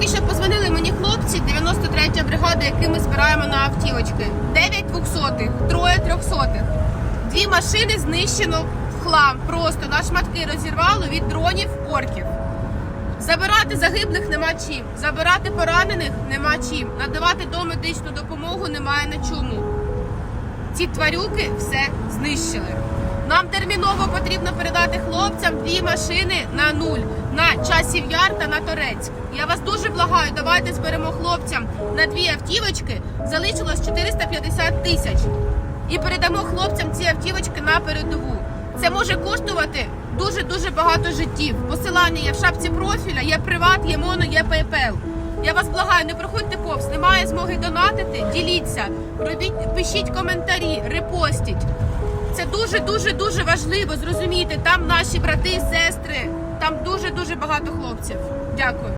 Тільки що позвонили мені хлопці 93 бригада, які ми збираємо на автівочки. 9 двохсотих, троє трьохсотих. Дві машини знищено в хлам. Просто на шматки розірвало від дронів орків. Забирати загиблих нема чим, забирати поранених нема чим, надавати домедичну допомогу немає на чому. Ці тварюки все знищили. Нам терміново потрібно передати хлопцям дві машини на нуль на часів яр та на Торецьк. Я вас дуже благаю, давайте зберемо хлопцям на дві автівочки. Залишилось 450 тисяч. І передамо хлопцям ці автівочки на передову. Це може коштувати дуже дуже багато життів. Посилання є в шапці профіля, є приват, є моно, є PayPal. Я вас благаю, не проходьте повз, немає змоги донатити. Діліться, робіть, пишіть коментарі, репостіть. Це дуже дуже дуже важливо зрозуміти. Там наші брати, сестри, там дуже дуже багато хлопців. Дякую.